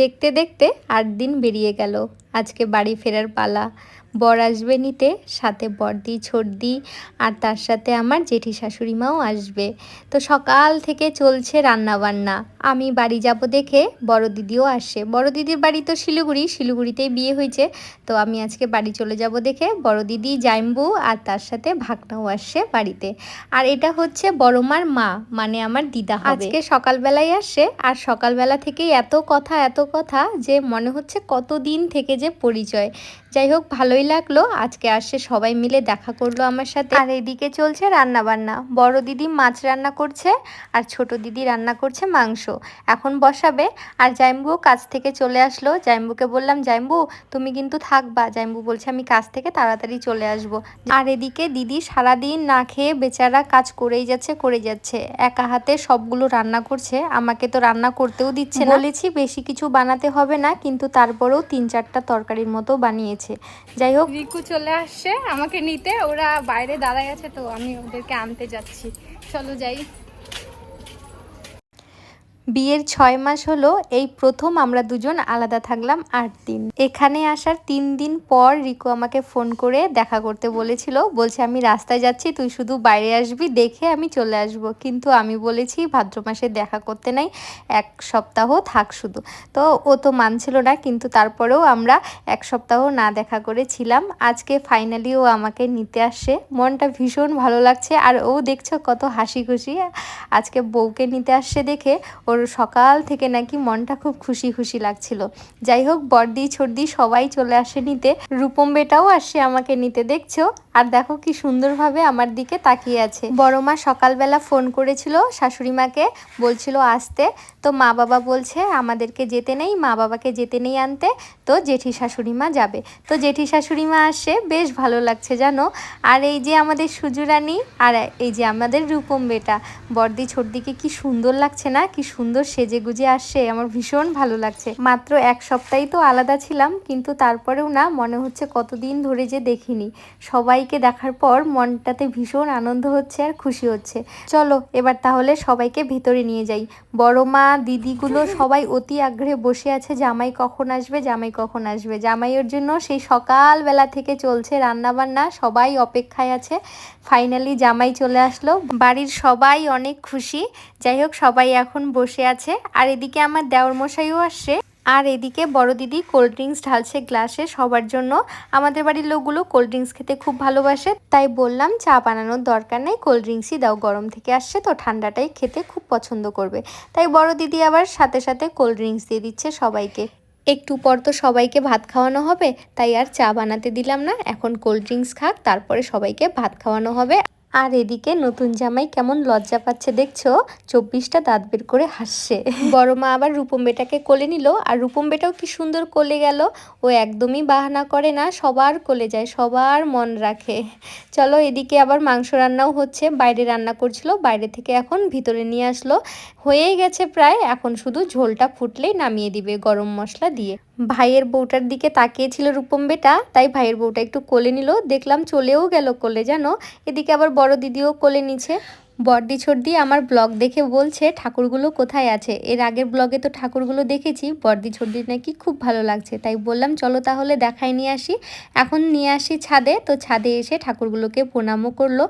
দেখতে দেখতে আট দিন বেরিয়ে গেল। আজকে বাড়ি ফেরার পালা। বর আসবে নিতে, সাথে বর্দি ছর্দি আর তার সাথে আমার জেঠি শাশুড়ি মাও আসবে। তো সকাল থেকে চলছে রান্না বান্না আমি বাড়ি যাব দেখে বড় দিদিও আসে। বড় দিদির বাড়ি তো শিলিগুড়ি, শিলিগুড়িতেই বিয়ে হয়েছে। তো আমি আজকে বাড়ি চলে যাব দেখে বড় দিদি, জাইম্বু আর তার সাথে ভাগনাও আসছে বাড়িতে। আর এটা হচ্ছে বড় মার মা মানে আমার দিদা আজকে সকালবেলায় আসে আর সকালবেলা থেকেই এত কথা এত কথা যে মনে হচ্ছে কত দিন থেকে যে পরিচয়। যাই হোক, ভালোই লাগল। আজকে আসে সবাই মিলে দেখা করল আমার সাথে। আর এদিকে চলছে রান্না বান্না বড় দিদি মাছ রান্না করছে আর ছোট দিদি রান্না করছে মাংস। এখন বসাবে। আর জাইম্বুও কাজ থেকে চলে আসলো। জাইম্বুকে বললাম, জাইম্বু, তুমি কিন্তু থাকবা। জাইম্বু বলছে, আমি কাজ থেকে তাড়াতাড়ি চলে আসব। আর এদিকে দিদি সারাদিন না খেয়ে বেচারা কাজ করেই যাচ্ছে করে যাচ্ছে। একা হাতে সবগুলো রান্না করছে। আমাকে তো রান্না করতেও দিচ্ছে বলেছি, বেশি কিছু বানাতে হবে না। কিন্তু তারপরেও তিন চারটা তরকারির মতো বানিয়েছে। যাই হোক রিকু চলে আসছে, আমাকে নিতে। ওরা বাইরে দাঁড়ায় আছে, তো আমি ওদেরকে আনতে যাচ্ছি। চলো যাই। বিয়ের ছয় মাস হলো এই প্রথম আমরা দুজন আলাদা থাকলাম আট দিন। এখানে আসার তিন দিন পর রিকু আমাকে ফোন করে দেখা করতে বলেছিল, বলছে, আমি রাস্তায় যাচ্ছি, তুই শুধু বাইরে আসবি, দেখে আমি চলে আসব। কিন্তু আমি বলেছি, ভাদ্র মাসে দেখা করতে নাই, এক সপ্তাহ থাক শুধু। তো ও তো মানছিল না, কিন্তু তারপরেও আমরা এক সপ্তাহ না দেখা করেছিলাম। আজকে ফাইনালি ও আমাকে নিতে আসছে মনটা ভীষণ ভালো লাগছে, আর ও দেখছ কত হাসি খুশি আজকে বউকে নিতে আসছে দেখে ওর সকাল থেকে নাকি মনটা খুব খুশি খুশি লাগছিল। যাই হোক বর্দি ছর্দি সবাই চলে আসে নিতে। রূপম বেটাও আসে আমাকে নিতে, দেখছ? আর দেখো কি সুন্দরভাবে আমার দিকে তাকিয়ে আছে। বড় মা সকালবেলা ফোন করেছিল শাশুড়ি মাকে, বলছিল আসতে। তো মা বাবা বলছে, আমাদেরকে যেতে নেই, মা বাবাকে যেতে নেই আনতে। তো জেঠি শাশুড়ি মা যাবে। তো জেঠি শাশুড়ি মা আসে, বেশ ভালো লাগছে জানো? আর এই যে আমাদের সুজুরানি, আর এই যে আমাদের রূপম বেটা, বর্দি ছোটদিকে কি সুন্দর লাগছে না? কি সুন্দর সেজে গুজে আসছে, আমার ভীষণ ভালো লাগছে। মাত্র এক সপ্তাহই তো আলাদা ছিলাম, কিন্তু তারপরেও না মনে হচ্ছে কতদিন ধরে যে দেখিনি। সবাইকে দেখার পর মনটাতে ভীষণ আনন্দ হচ্ছে আর খুশি হচ্ছে। চলো, এবার তাহলে সবাইকে ভেতরে নিয়ে যাই। বড় মা, দিদিগুলো সবাই অতি আগ্রহে বসে আছে, জামাই কখন আসবে, জামাই কখন আসবে। জামাইয়ের জন্য সেই সকালবেলা থেকে চলছে রান্না বান্না সবাই অপেক্ষায় আছে। ফাইনালি জামাই চলে আসলো। বাড়ির সবাই অনেক খুশি। যাই হোক, সবাই এখন বসে আছে। আর এদিকে আমার দেওর মশাইও আসছে। আর এদিকে বড় দিদি কোল্ড ড্রিঙ্কস ঢালছে গ্লাসে সবার জন্য আমাদের বাড়ির লোকগুলো কোল্ড ড্রিঙ্কস খেতে খুব ভালোবাসে। তাই বললাম, চা বানানোর দরকার নেই কোল্ড ড্রিঙ্কসই দাও। গরম থেকে আসছে তো ঠান্ডাটাই খেতে খুব পছন্দ করবে। তাই বড় দিদি আবার সাথে সাথে কোল্ড ড্রিঙ্কস দিয়ে দিচ্ছে সবাইকে। একটু পর তো সবাইকে ভাত খাওয়ানো হবে। তাই আর চা বানাতে দিলাম না। এখন কোল্ড ড্রিঙ্কস খাক, তারপরে সবাইকে ভাত খাওয়ানো হবে। আর এদিকে নতুন জামাই কেমন লজ্জা পাচ্ছে দেখছ? চব্বিশটা দাঁত বের করে হাসছে। বড় মা আবার রূপম বেটাকে কোলে নিল। আর রূপম বেটাও কি সুন্দর কোলে গেল। ও একদমই বাহানা করে না, সবার কোলে যায়, সবার মন রাখে। চলো এদিকে আবার মাংস রান্নাও হচ্ছে। বাইরে রান্না করছিল, বাইরে থেকে এখন ভিতরে নিয়ে আসলো। হয়েই গেছে প্রায়, এখন শুধু ঝোলটা ফুটলেই নামিয়ে দিবে গরম মশলা দিয়ে। ভাইয়ের বউটার দিকে তাকিয়েছিল রূপম বেটা, তাই ভাইয়ের বউটা একটু কোলে নিল। দেখলাম চলেও গেল কোলে, জানো? এদিকে আবার বড় দিদিও কোলে নিচ্ছে। বর্দি ছর্দি আমার ব্লগ দেখে বলছে, ঠাকুরগুলো কোথায় আছে? এর আগের ব্লগে তো ঠাকুরগুলো দেখেছি, বর্দি ছর্দির নাকি খুব ভালো লাগছে। তাই বললাম, চলো তাহলে দেখাই নিয়ে আসি। এখন নিয়ে আসি ছাদে, তো ছাদে এসে ঠাকুরগুলোকে প্রণামও করল।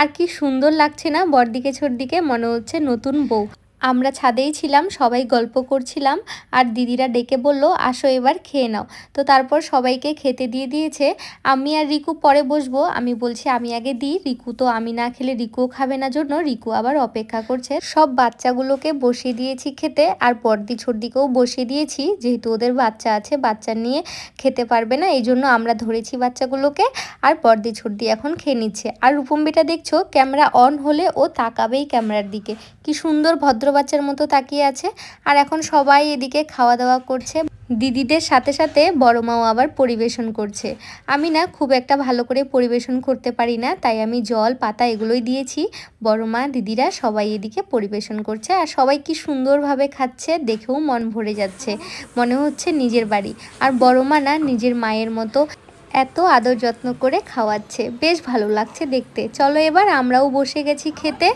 আর কি সুন্দর লাগছে না বর্দিকে ছর্দিকে মনে হচ্ছে নতুন বউ। আমরা ছাদেই ছিলাম, সবাই গল্প করছিলাম আর দিদিরা ডেকে বলল, আসো এবার খেয়ে নাও। তো তারপর সবাইকে খেতে দিয়ে দিয়েছে। আমি আর রিকু পরে বসবো। আমি বলছি, আমি আগে দিই, রিকু তো আমি না খেলে রিকুও খাবে না জন্য। রিকু আবার অপেক্ষা করছে। সব বাচ্চাগুলোকে বসিয়ে দিয়েছি খেতে আর পর্দি ছর্দিকেও বসিয়ে দিয়েছি। যেহেতু ওদের বাচ্চা আছে, বাচ্চা নিয়ে খেতে পারবে না, এই জন্য আমরা ধরেছি বাচ্চাগুলোকে আর পর্দি ছর্দি এখন খেয়ে নিচ্ছে। আর রূপম বেটা দেখছ, ক্যামেরা অন হলে ও তাকাবেই ক্যামেরার দিকে। কি সুন্দর ভদ্র বাচ্চার মতো তাকিয়ে আছে। আর এখন সবাই এদিকে খাওয়া দাওয়া করছে। দিদিদের সাথে সাথে বড় মাও আবার পরিবেশন করছে। আমি না খুব একটা ভালো করে পরিবেশন করতে পারি না, তাই আমি জল, পাতা এগুলোই দিয়েছি। বড় মা, দিদিরা সবাই এদিকে পরিবেশন করছে। আর সবাই কি সুন্দরভাবে খাচ্ছে দেখেও মন ভরে যাচ্ছে। মনে হচ্ছে নিজের বাড়ি। আর বড় মা না নিজের মায়ের মতো এত আদর যত্ন করে খাওয়াচ্ছে। বেশ ভালো লাগছে দেখতে। চলো এবার আমরাও বসে গেছি খেতে।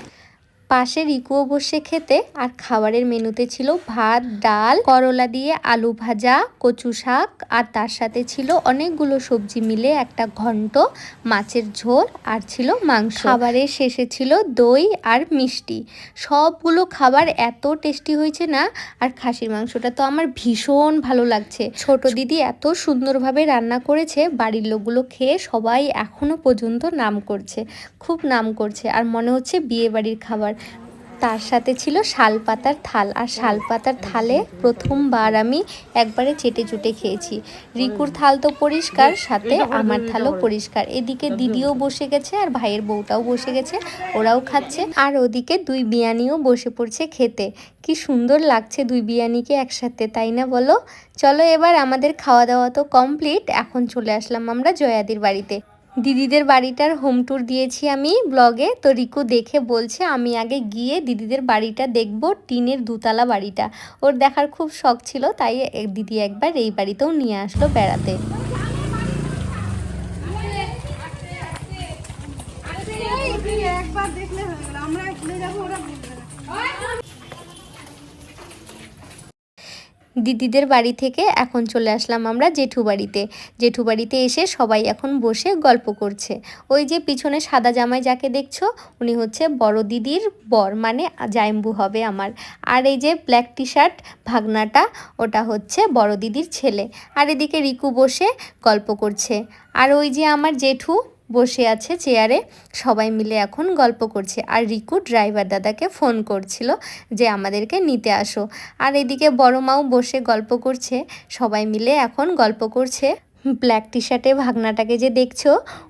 পাশে রিকুও বসে খেতে, আর খাবারের মেনুতে ছিল ভাত, ডাল, করলা দিয়ে আলু ভাজা, কচু শাক, আর তার সাথে ছিল অনেকগুলো সবজি মিলে একটা ঘন্ট, মাছের ঝোল, আর ছিল মাংস। খাবারের শেষে ছিল দই আর মিষ্টি। সবগুলো খাবার এত টেস্টি হয়েছে না, আর খাসির মাংসটা তো আমার ভীষণ ভালো লাগছে। ছোট দিদি এত সুন্দরভাবে রান্না করেছে, বাড়ির লোকগুলো খেয়ে সবাই এখনও পর্যন্ত নাম করছে, খুব নাম করছে, আর মনে হচ্ছে বিয়ে বাড়ির খাবার। তার সাথে ছিল শাল পাতার থাল। আর শাল পাতার থালে প্রথমবার আমি একবারে চেটে চুটে খেয়েছি। রিকুর থাল তো পরিষ্কার, সাথে আমার থালও পরিষ্কার। এদিকে দিদিও বসে গেছে আর ভাইয়ের বউটাও বসে গেছে, ওরাও খাচ্ছে। আর ওদিকে দুই বিয়ানিও বসে পড়ছে খেতে। কি সুন্দর লাগছে দুই বিয়ানিকে একসাথে, তাই না বলো? চলো এবার আমাদের খাওয়া দাওয়া তো কমপ্লিট, এখন চলে আসলাম আমরা জয়াদির বাড়িতে। দিদিদের বাড়িটার হোম ট্যুর দিয়েছি আমি ব্লগে তো রিকু দেখে বলছে আমি আগে গিয়ে দিদিদের বাড়িটা দেখব টিনের দুতলা বাড়িটা ওর দেখার খুব শখ ছিল তাই দিদি একবার এই বাড়িতেও নিয়ে আসলো বেড়াতে ভুলবে না দিদিদের বাড়ি থেকে এখন চলে আসলাম আমরা জেঠু বাড়িতে জেঠু বাড়িতে এসে সবাই এখন বসে গল্প করছে। ওই যে পিছনে সাদা জামাই যাকে দেখছ, উনি হচ্ছে বড় দিদির বর মানে জাইম্বু হবে আমার। আর এই যে ব্ল্যাক টি শার্ট ভাগনাটা, ওটা হচ্ছে বড় দিদির ছেলে। আর এদিকে রিকু বসে গল্প করছে। আর ওই যে আমার জেঠু বসে আছে চেয়ারে। সবাই মিলে এখন গল্প করছে। আর রিকু ড্রাইভার দাদাকে ফোন করছিল যে, আমাদেরকে নিতে আসো। আর এদিকে বড় মাও বসে গল্প করছে। সবাই মিলে এখন গল্প করছে। ব্ল্যাক টি শার্টে ভাগনাটাকে যে দেখছ,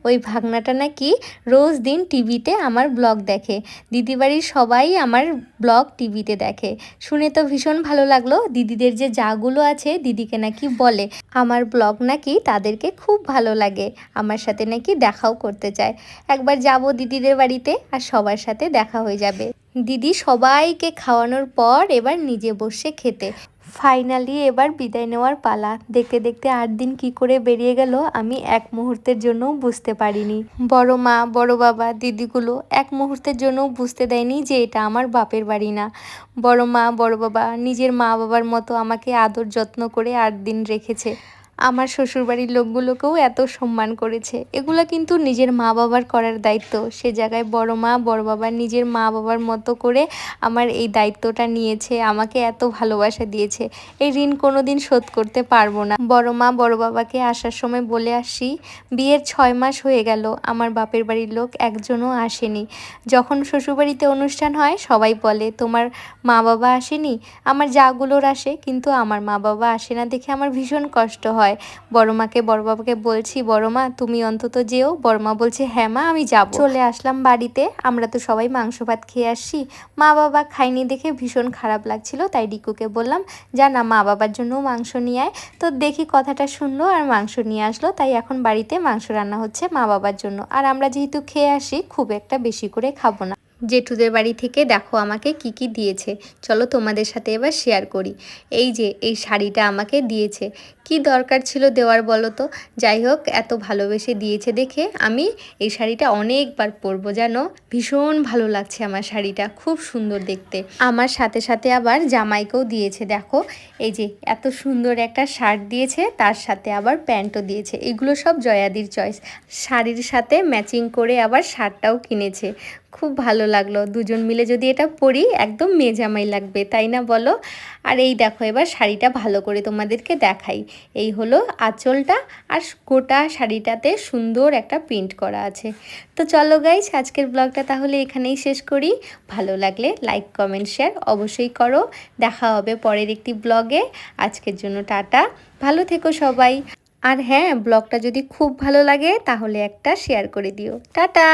ওই ভাগনাটা নাকি রোজ দিন টিভিতে আমার ব্লগ দেখে। দিদিবাড়ির সবাই আমার ব্লগ টিভিতে দেখে। শুনে তো ভীষণ ভালো লাগল। দিদিদের যে যাগুলো আছে, দিদিকে নাকি বলে। আমার ব্লগ নাকি তাদেরকে খুব ভালো লাগে। আমার সাথে নাকি দেখাও করতে চায়। একবার যাব দিদিদের বাড়িতে আর সবার সাথে দেখা হয়ে যাবে। দিদি সবাইকে খাওয়ানোর পর এবার নিজে বসে খেতে। ফাইনালি এবার বিদায় নেওয়ার পালা। দেখতে দেখতে আট দিন কি করে বেরিয়ে গেল আমি এক মুহূর্তের জন্য বুঝতে পারিনি। বড় মা, বড় বাবা, দিদিগুলো এক মুহূর্তের জন্য বুঝতে দেয়নি যে এটা আমার বাপের বাড়ি না। বড় মা, বড় বাবা নিজের মা বাবার মতো আমাকে আদর যত্ন করে আট দিন রেখেছে। আমার শ্বশুরবাড়ির লোকগুলোকেও এত সম্মান করেছে। এগুলো কিন্তু নিজের মা বাবার করার দায়িত্ব। সে জায়গায় বড় মা, বড় বাবা নিজের মা বাবার মতো করে আমার এই দায়িত্বটা নিয়েছে, আমাকে এত ভালোবাসা দিয়েছে। এই ঋণ কোনোদিন শোধ করতে পারব না। বড় মা, বড় বাবাকে আসার সময় বলে আসি, বিয়ের ছয় মাস হয়ে গেল, আমার বাপের বাড়ির লোক একজনও আসেনি। যখন শ্বশুরবাড়িতে অনুষ্ঠান হয়, সবাই বলে, তোমার মা বাবা আসেনি? আমার যাগুলোর আসে, কিন্তু আমার মা বাবা আসে না দেখে আমার ভীষণ কষ্ট হয়। বড় মাকে বড় বাবাকে বলছি বড় মা তুমি অন্তত যেও। বড় মা বলছে হ্যাঁ মা আমি যাব। চলে আসলাম বাড়িতে। আমরা তো সবাই মাংস ভাত খেয়ে আসছি। মা বাবা খাইনি দেখে ভীষণ খারাপ লাগছিল। তাই রিকুকে বললাম যা না মা বাবার জন্যও মাংস নিয়ে আয়। তো দেখি কথাটা শুনলো আর মাংস নিয়ে আসলো। তাই এখন বাড়িতে মাংস রান্না হচ্ছে মা বাবার জন্য। আর আমরা যেহেতু খেয়ে আসি খুব একটা বেশি করে খাব না। জেঠুদের বাড়ি থেকে দেখো আমাকে কি কি দিয়েছে। চলো তোমাদের সাথে এবার শেয়ার করি। এই যে এই শাড়িটা আমাকে দিয়েছে। কি দরকার ছিল দেওয়ার বলো তো? যাই হোক, এত ভালোবেসে দিয়েছে দেখে আমি এই শাড়িটা অনেকবার পরবো যেন ভীষণ ভালো লাগছে আমার শাড়িটা, খুব সুন্দর দেখতে। আমার সাথে সাথে আবার জামাইকেও দিয়েছে, দেখো। এই যে এত সুন্দর একটা শার্ট দিয়েছে, তার সাথে আবার প্যান্টও দিয়েছে। এগুলো সব জয়াদির চয়েস। শাড়ির সাথে ম্যাচিং করে আবার শার্টটাও কিনেছে। খুব ভালো লাগল। দুজন মিলে যদি এটা পরি, একদম মেজামাই লাগবে, তাই না বলো? আর এই দেখো, এবার শাড়িটা ভালো করে তোমাদেরকে দেখাই। এই হলো আঁচলটা আর গোটা শাড়িটাতে সুন্দর একটা প্রিন্ট করা আছে। তো চলো গাইস আজকের ব্লগটা তাহলে এখানেই শেষ করি। ভালো লাগলে লাইক কমেন্ট শেয়ার অবশ্যই করো। দেখা হবে পরের একটি ব্লগে আজকের জন্য টাটা। ভালো থেকো সবাই। আর হ্যাঁ ব্লগটা যদি খুব ভালো লাগে তাহলে একটা শেয়ার করে দিও। টাটা!